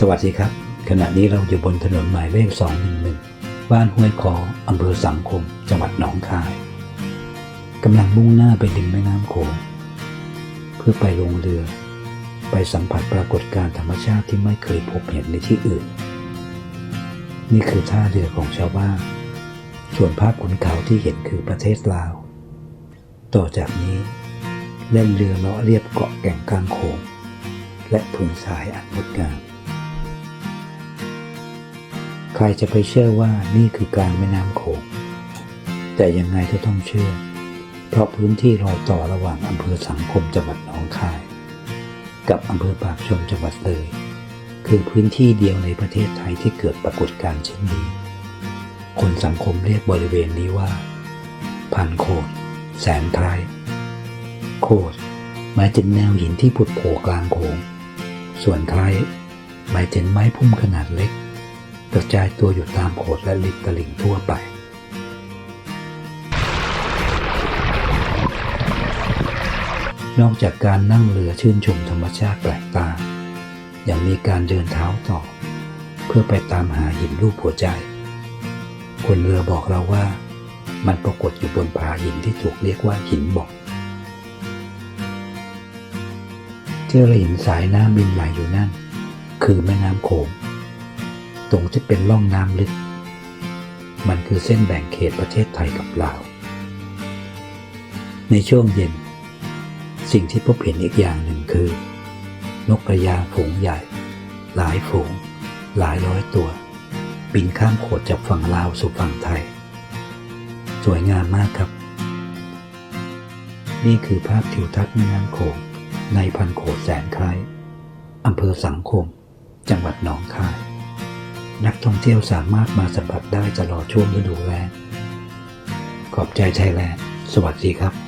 สวัสดีครับ ขณะนี้เราอยู่บนถนนหมายเลข 211 บ้านห้วยคออำเภอสังคม จังหวัดหนองคายกำลังมุ่งหน้าไปริมแม่น้ำโขงเพื่อไปลงเรือ ไปสัมผัสปรากฏการณ์ธรรมชาติที่ไม่เคยพบเห็นในที่อื่น นี่คือท่าเรือของชาวบ้าน ส่วนภาพขุนเขาที่เห็นคือประเทศลาว ต่อจากนี้เล่นเรือเลาะเรียบเกาะแก่งกลางโขงและผืนทรายอันงดงาม ใครจะไปเชื่อว่านี่คือกลางแม่น้ำโขง แต่ยังไงก็ต้องเชื่อ เพราะพื้นที่รอยต่อระหว่างอำเภอสังคมจังหวัดหนองคาย กับอำเภอปากชมจังหวัดเลย คือพื้นที่เดียวในประเทศไทยที่เกิดปรากฏการณ์เช่นนี้ คนสังคมเรียกบริเวณนี้ว่า พันโคดแสนไพรโคดหมายถึงแนวหินที่ผุดโผล่กลางโขงส่วนไครหมายถึงไม้พุ่มขนาดเล็ก กระจายตัวอยู่ตามโขดและริมตลิ่งทั่วไป นอกจากการนั่งเรือชื่นชมธรรมชาติแปลกตา ยังมีการเดินเท้าต่อ เพื่อไปตามหาหินรูปหัวใจ คนเรือบอกเราว่ามันปรากฏอยู่บนผาหินที่ถูกเรียกว่าหินบอกที่เราห็นสายน้ำบินไหลอยู่นั่น คือแม่น้ำโขง ตรงที่เป็นร่องน้ำลึก มันคือเส้นแบ่งเขตประเทศไทยกับลาว ในช่วงเย็น สิ่งที่พบเห็นอีกอย่างหนึ่งคือ นกกระยาฝูงใหญ่ หลายฝูง หลายร้อยตัวบินข้ามโขดจากฝั่งลาวสู่ฝั่งไทย สวยงามมากครับ นี่คือภาพทิวทัศน์แม่น้ำโขงในพันโขดแสนคร้ายอำเภอสังคม จังหวัดหนองคาย นักท่องเที่ยวสามารถมาสัมผัสได้ตลอดช่วงฤดูแล้งขอบใจไทยแลนด์สวัสดีครับ